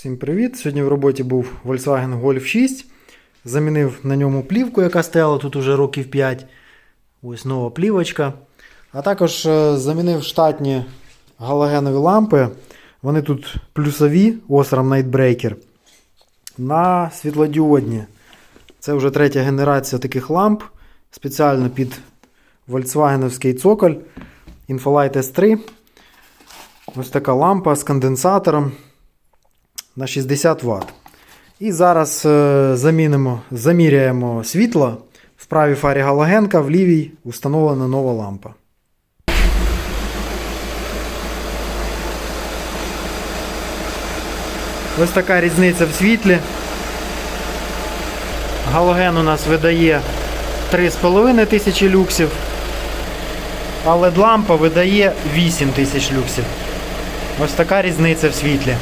Всім привіт! Сьогодні в роботі був Volkswagen Golf 6. Замінив на ньому плівку, яка стояла тут уже років 5. Ось нова плівочка. А також е, замінив штатні галогенові лампи. Вони тут плюсові, Osram Nightbreaker. На світлодіодні. Це вже третя генерація таких ламп. Спеціально під Volkswagen цоколь. Infolight S3. Ось така лампа з конденсатором на 60 Вт. І зараз е, замінимо, заміряємо світло. В правій фарі галогенка, в лівій встановлена нова лампа. Ось така різниця в світлі. Галоген у нас видає 3,5 тисячі люксів, а LED лампа видає 8 тисяч люксів. Ось така різниця в світлі.